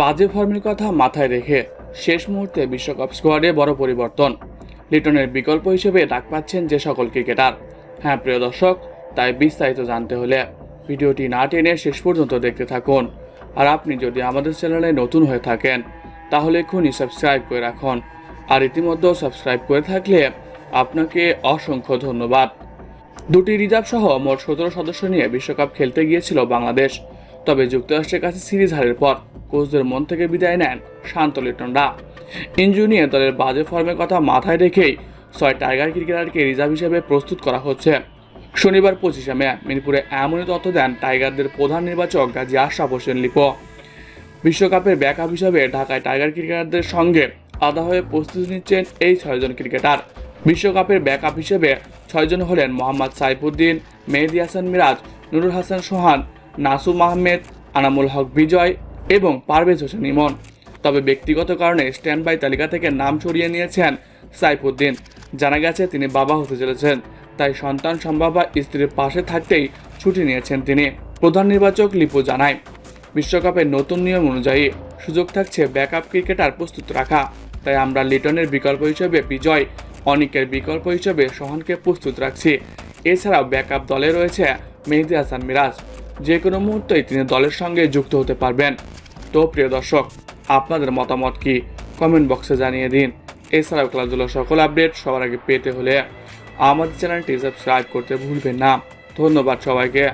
বাজে ফর্মের কথা মাথায় রেখে শেষ মুহূর্তে বিশ্বকাপ স্কোয়াডে বড় পরিবর্তন। লিটনের বিকল্প হিসেবে ডাক পাচ্ছেন যে সকল ক্রিকেটার। হ্যাঁ প্রিয় দর্শক, তাই বিস্তারিত জানতে হলে ভিডিওটি না টেনে শেষ পর্যন্ত দেখতে থাকুন। আর আপনি যদি আমাদের চ্যানেলে নতুন হয়ে থাকেন, তাহলে এক্ষুনি সাবস্ক্রাইব করে রাখুন। আর ইতিমধ্যেও সাবস্ক্রাইব করে থাকলে আপনাকে অসংখ্য ধন্যবাদ। দুটি রিজার্ভ সহ মোট সতেরো সদস্য নিয়ে বিশ্বকাপ খেলতে গিয়েছিল বাংলাদেশ। তবে যুক্তরাষ্ট্রের কাছে সিরিজ হারের পর কোচদের মন থেকে বিদায় নেন শান্ত লিটনরা ইঞ্জুরি দলের বাজে ফর্মের কথা মাথায় রেখেই ছয় টাইগার ক্রিকেটারকে রিজার্ভ হিসেবে প্রস্তুত করা হচ্ছে। শনিবার পঁচিশে মে, মিরপুরে এমনই তথ্য দেন টাইগারদের প্রধান নির্বাচক গাজী আশরাফ হোসেন লিপো। বিশ্বকাপের ব্যাকআপ হিসাবে ঢাকায় টাইগার ক্রিকেটারদের সঙ্গে আদা হয়ে প্রস্তুতি নিচ্ছেন এই ছয়জন ক্রিকেটার। বিশ্বকাপের ব্যাকআপ হিসেবে ছয়জন হলেন মোহাম্মদ সাইফুদ্দিন, মেহেদি হাসান মিরাজ, নুরুল হাসান সোহান নাসুম আহমেদ, আনামুল হক বিজয় এবং পারভেজ হোসেন ইমন। তবে ব্যক্তিগত কারণে স্ট্যান্ড বাই তালিকা থেকে নাম সরিয়ে নিয়েছেন সাইফুদ্দিন। জানা গেছে, তিনি বাবা হতে চলেছেন, তাই সন্তান সম্ভাবা স্ত্রীর পাশে থাকতেই ছুটি নিয়েছেন তিনি, প্রধান নির্বাচক লিপু জানায়। বিশ্বকাপের নতুন নিয়ম অনুযায়ী সুযোগ থাকছে ব্যাকআপ ক্রিকেটার প্রস্তুত রাখা, তাই আমরা লিটনের বিকল্প হিসেবে বিজয়, অনিকের বিকল্প হিসেবে সোহানকে প্রস্তুত রাখছি। এছাড়াও ব্যাকআপ দলে রয়েছে মেহেদি হাসান মিরাজ। যে কোনো মুহূর্তেই তিনি দলের সঙ্গে যুক্ত হতে পারবেন। তো প্রিয় দর্শক, আপনাদের মতামত কি? কমেন্ট বক্সে জানিয়ে দিন। এছাড়াও খেলাধুলার সকল আপডেট সবার আগে পেতে হলে আমাদের চ্যানেলটি সাবস্ক্রাইব করতে ভুলবেন না। ধন্যবাদ সবাইকে।